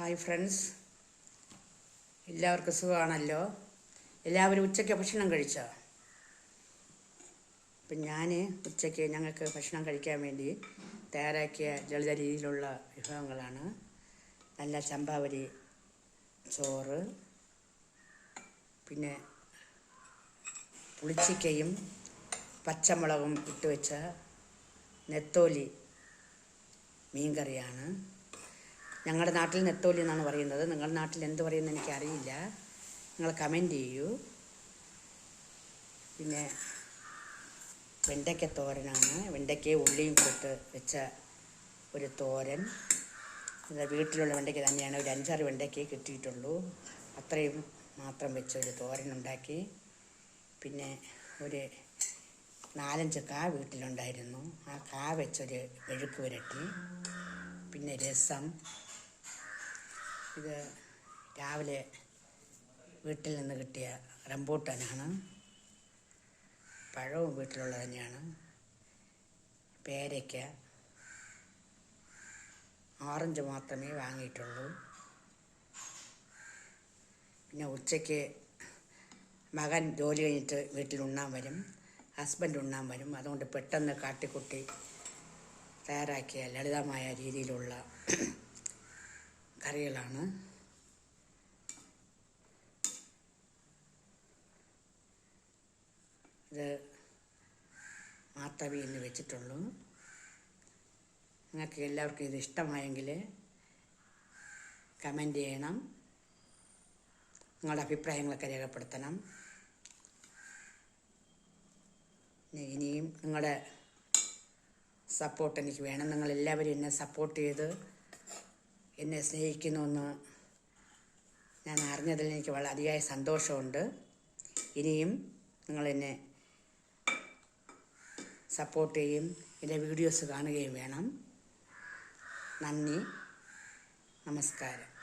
Hi friends എല്ലാവർക്കും സുഖമാണല്ലോ? എല്ലാവരും ഉച്ചയ്ക്ക് ഭക്ഷണം കഴിച്ചോ? അപ്പം ഞാൻ ഉച്ചയ്ക്ക് ഞങ്ങൾക്ക് ഭക്ഷണം കഴിക്കാൻ വേണ്ടി തയ്യാറാക്കിയ ലളിത രീതിയിലുള്ള വിഭവങ്ങളാണ്. നല്ല ചമ്പാവരി ചോറ് പിന്നെ പുളിച്ചിക്കയും പച്ചമുളകും ഇട്ട് വെച്ച നെത്തോലി മീൻകറിയാണ്. ഞങ്ങളുടെ നാട്ടിൽ നെത്തോലി എന്നാണ് പറയുന്നത്. നിങ്ങളുടെ നാട്ടിൽ എന്ത് പറയുന്നത് എനിക്കറിയില്ല. നിങ്ങൾ കമന്റ് ചെയ്യൂ. പിന്നെ വെണ്ടയ്ക്ക തോരനാണ് വെണ്ടയ്ക്കയും ഉള്ളിയും കൊടുത്ത് വെച്ച ഒരു തോരൻ. ഇത് വീട്ടിലുള്ള വെണ്ടയ്ക്ക തന്നെയാണ്. ഒരു അഞ്ചാറ് വെണ്ടയ്ക്കേ കിട്ടിയിട്ടുള്ളൂ. അത്രയും മാത്രം വെച്ച ഒരു തോരൻ ഉണ്ടാക്കി പിന്നെ ഒരു നാലഞ്ച് കാ വീട്ടിലുണ്ടായിരുന്നു. ആ കാ വെച്ചൊരു മെഴുക്ക് പുരട്ടി. പിന്നെ രസം. ഇത് രാവിലെ വീട്ടിൽ നിന്ന് കിട്ടിയ റംബൂട്ടനാണ്. പഴവും വീട്ടിലുള്ളത് തന്നെയാണ്. പേരയ്ക്ക ഓറഞ്ച് മാത്രമേ വാങ്ങിയിട്ടുള്ളൂ. പിന്നെ ഉച്ചയ്ക്ക് മകൻ ജോലി കഴിഞ്ഞിട്ട് വീട്ടിൽ ഉണ്ണാൻ വരും. ഹസ്ബൻഡ് ഉണ്ണാൻ വരും. അതുകൊണ്ട് പെട്ടെന്ന് കാട്ടിക്കുട്ടി തയ്യാറാക്കിയ ലളിതമായ രീതിയിലുള്ള കറികളാണ്. ഇത് മാത്രമേ എന്ന് വെച്ചിട്ടുള്ളൂ. നിങ്ങൾക്ക് എല്ലാവർക്കും ഇത് ഇഷ്ടമായെങ്കിൽ കമന്റ് ചെയ്യണം. നിങ്ങളുടെ അഭിപ്രായങ്ങളൊക്കെ രേഖപ്പെടുത്തണം. ഇനിയും നിങ്ങളുടെ സപ്പോർട്ട് എനിക്ക് വേണം. നിങ്ങളെല്ലാവരും എന്നെ സപ്പോർട്ട് ചെയ്ത് എന്നെ സ്നേഹിക്കുന്നുവെന്ന് ഞാൻ അറിഞ്ഞതിൽ എനിക്ക് വളരെ അതിയായ സന്തോഷമുണ്ട്. ഇനിയും നിങ്ങൾ എന്നെ സപ്പോർട്ട് ചെയ്യും എന്റെ വീഡിയോസ് കാണുകയും വേണം. നന്ദി നമസ്കാരം.